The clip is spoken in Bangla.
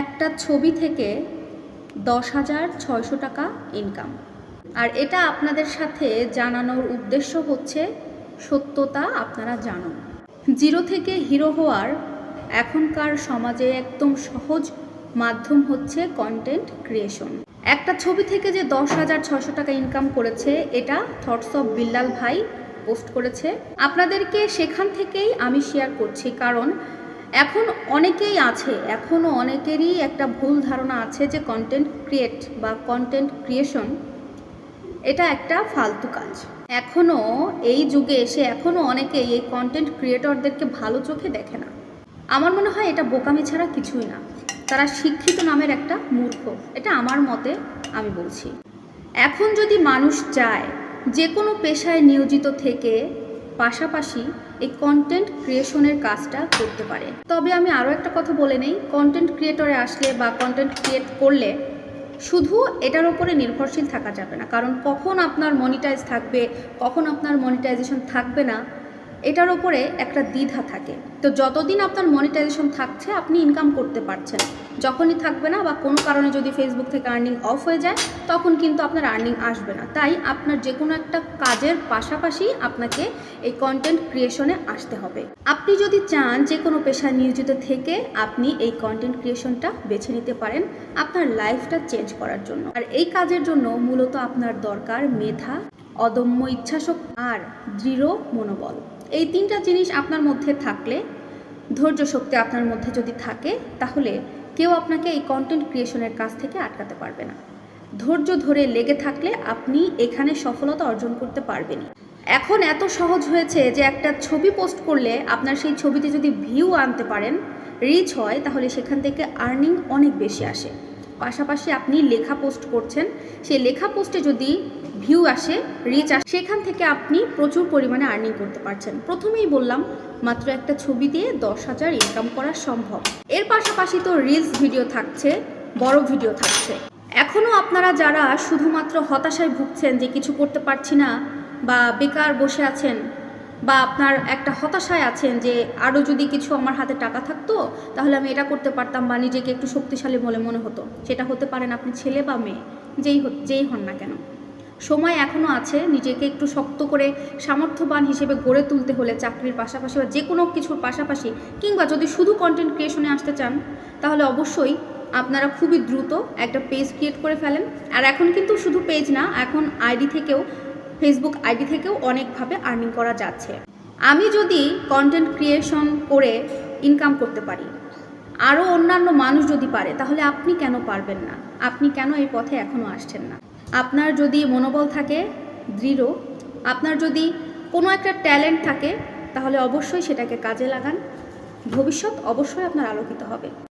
একটা ছবি থেকে দশ হাজার ছয়শো টাকা ইনকাম আর এটা আপনাদের সাথে জানানোর উদ্দেশ্য হচ্ছে, সত্যতা আপনারা জানুন। জিরো থেকে হিরো হওয়ার এখনকার সমাজে একদম সহজ মাধ্যম হচ্ছে কন্টেন্ট ক্রিয়েশন একটা ছবি থেকে যে দশ হাজার ছশো টাকা ইনকাম করেছে, এটা থটস অফ বিল্লাল ভাই পোস্ট করেছে। আপনাদেরকে সেখান থেকেই আমি শেয়ার করছি, কারণ এখন অনেকেই আছে এখনও অনেকেরই একটা ভুল ধারণা আছে যে কন্টেন্ট ক্রিয়েট বা কন্টেন্ট ক্রিয়েশন এটা একটা ফালতু কাজ। এখনও এই যুগে এসে এখনও অনেকেই এই কন্টেন্ট ক্রিয়েটরদেরকে ভালো চোখে দেখে না। আমার মনে হয় এটা বোকামি ছাড়া কিছুই না। তারা শিক্ষিত নামের একটা মূর্খ, এটা আমার মতে আমি বলছি। এখন যদি মানুষ চায় যে কোনো পেশায় নিয়োজিত থেকে পাশাপাশি এই কন্টেন্ট ক্রিয়েশনের কাজটা করতে পারে। তবে আমি আরও একটা কথা বলে নেই কন্টেন্ট ক্রিয়েটরে আসলে বা কন্টেন্ট ক্রিয়েট করলে শুধু এটার ওপরে নির্ভরশীল থাকা যাবে না। কারণ কখন আপনার মনিটাইজ থাকবে, কখন আপনার মনিটাইজেশন থাকবে না, এটার ওপরে একটা দ্বিধা থাকে। তো যতদিন আপনার মনিটাইজেশন থাকছে, আপনি ইনকাম করতে পারছেন যখনই থাকবে না বা কোনো কারণে যদি ফেসবুক থেকে আর্নিং অফ হয়ে যায়, তখন কিন্তু আপনার আর্নিং আসবে না। তাই আপনার যে কোনো একটা কাজের পাশাপাশি আপনাকে এই কন্টেন্ট ক্রিয়েশনে আসতে হবে। আপনি যদি চান যে কোনো পেশায় নিয়োজিত থেকে আপনি এই কন্টেন্ট ক্রিয়েশনটা বেছে নিতে পারেন আপনার লাইফটা চেঞ্জ করার জন্য। আর এই কাজের জন্য মূলত আপনার দরকার মেধা, অদম্য ইচ্ছাশক্তি আর দৃঢ় মনোবল। এই তিনটা জিনিস আপনার মধ্যে থাকলে ধৈর্য শক্তি আপনার মধ্যে যদি থাকে, তাহলে কেউ আপনাকে এই কন্টেন্ট ক্রিয়েশনের কাজ থেকে আটকাতে পারবে না। ধৈর্য ধরে লেগে থাকলে আপনি এখানে সফলতা অর্জন করতে পারবেনই এখন এত সহজ হয়েছে যে একটা ছবি পোস্ট করলে আপনার সেই ছবিতে যদি ভিউ আনতে পারেন রিচ হয়, তাহলে সেখান থেকে আর্নিং অনেক বেশি আসে। পাশাপাশি আপনি লেখা পোস্ট করছেন, সেই লেখা পোস্টে যদি ভিউ আসে রিচ আসে, সেখান থেকে আপনি প্রচুর পরিমাণে আর্নিং করতে পারছেন। প্রথমেই বললাম, মাত্র একটা ছবি দিয়ে দশ হাজার ইনকাম করা সম্ভব। এর পাশাপাশি তো রিলস ভিডিও থাকছে, বড় ভিডিও থাকছে। এখনও আপনারা যারা শুধুমাত্র হতাশায় ভুগছেন যে কিছু করতে পারছি না বা বেকার বসে আছেন বা আপনার একটা হতাশায় আছেন যে আরও যদি কিছু আমার হাতে টাকা থাকতো, তাহলে আমি এটা করতে পারতাম বা নিজেকে একটু শক্তিশালী বলে মনে হতো। সেটা হতে পারেন আপনি ছেলে বা মেয়ে, যেই যেই হন না কেন। সময় এখনও আছে, নিজেকে একটু শক্ত করে সামর্থ্যবান হিসেবে গড়ে তুলতে হলে চাকরির পাশাপাশি বা যে কোনো কিছুর পাশাপাশি কিংবা যদি শুধু কন্টেন্ট ক্রিয়েশনে আসতে চান, তাহলে অবশ্যই আপনারা খুবই দ্রুত একটা পেজ ক্রিয়েট করে ফেলেন। আর এখন কিন্তু শুধু পেজ না, এখন আইডি থেকেও ফেসবুক আইডি থেকেও অনেকভাবে আর্নিং করা যাচ্ছে। আমি যদি কন্টেন্ট ক্রিয়েশন করে ইনকাম করতে পারি, আরও অন্যান্য মানুষ যদি পারে, তাহলে আপনি কেন পারবেন না? আপনি কেন এই পথে এখনও আসছেন না? আপনার যদি মনোবল থাকে দৃঢ়, আপনার যদি কোনো একটা ট্যালেন্ট থাকে, তাহলে অবশ্যই সেটাকে কাজে লাগান। ভবিষ্যৎ অবশ্যই আপনার আলোকিত হবে।